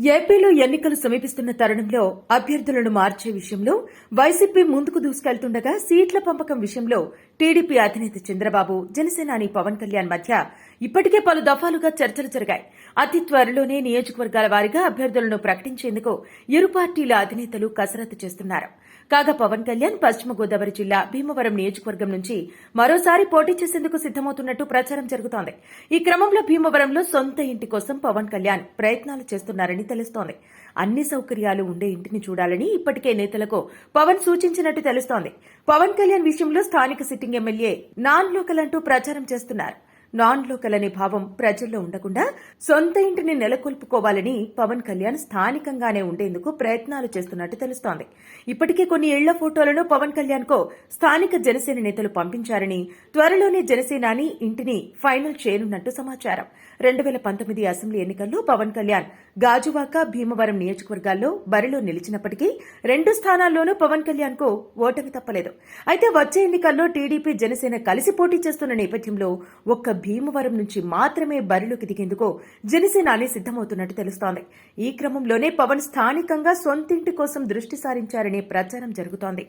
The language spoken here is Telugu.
ఏపీలో ఎన్నికలు సమీపిస్తున్న తరుణంలో అభ్యర్థులను మార్చే విషయంలో వైసీపీ ముందుకు దూసుకెళ్తుండగా సీట్ల పంపకం విషయంలో టీడీపీ అధినేత చంద్రబాబు జనసేనాని పవన్ కళ్యాణ్ మధ్య ఇప్పటికే పలు దఫాలుగా చర్చలు జరిగాయి. అతి త్వరలోనే నియోజకవర్గాల వారీగా అభ్యర్థులను ప్రకటించేందుకు ఇరు పార్టీల అధినేతలు కసరత్తు చేస్తున్నారు. కాగా పవన్ కళ్యాణ్ పశ్చిమ గోదావరి జిల్లా భీమవరం నియోజకవర్గం నుంచి మరోసారి పోటీ చేసేందుకు సిద్దమవుతున్నట్టు ప్రచారం జరుగుతోంది. ఈ క్రమంలో భీమవరంలో సొంత ఇంటి కోసం పవన్ కళ్యాణ్ ప్రయత్నాలు చేస్తున్నారని తెలుస్తోంది. అన్ని సౌకర్యాలు ఉండే ఇంటిని చూడాలని ఇప్పటికే నేతలకు పవన్ సూచించినట్టు తెలుస్తోంది. పవన్ కళ్యాణ్ విషయంలో స్థానిక సిట్టింగ్ ఎమ్మెల్యే నాన్ లోకల్ అంటూ ప్రచారం చేస్తున్నారు. నాన్ లోకల్ అనే భావం ప్రజల్లో ఉండకుండా సొంత ఇంటిని నెలకొల్పుకోవాలని పవన్ కళ్యాణ్ స్థానికంగానే ఉండేందుకు ప్రయత్నాలు చేస్తున్నట్టు తెలుస్తోంది. ఇప్పటికే కొన్ని ఇళ్ళ ఫోటోలను పవన్ కళ్యాణ్ కో స్థానిక జనసేన నేతలు పంపించారని త్వరలోనే జనసేనాని ఇంటిని ఫైనల్ చేయనున్నట్టు సమాచారం. రెండు వేల పంతొమ్మిది అసెంబ్లీ ఎన్నికల్లో పవన్ కళ్యాణ్ గాజువాక భీమవరం నియోజకవర్గాల్లో బరిలో నిలిచినప్పటికీ రెండు స్థానాల్లోనూ పవన్ కళ్యాణ్కు ఓటమి తప్పలేదు. అయితే వచ్చే ఎన్నికల్లో టీడీపీ జనసేన కలిసి పోటీ చేస్తున్న నేపథ్యంలో ఒక్క భీమవరం నుంచి మాత్రమే బరిలోకి దిగేందుకు జనసేనాని సిద్దమవుతున్నట్టు తెలుస్తోంది. ఈ క్రమంలోనే పవన్ స్థానికంగా సొంతింటి కోసం దృష్టి సారించారనే ప్రచారం జరుగుతోంది.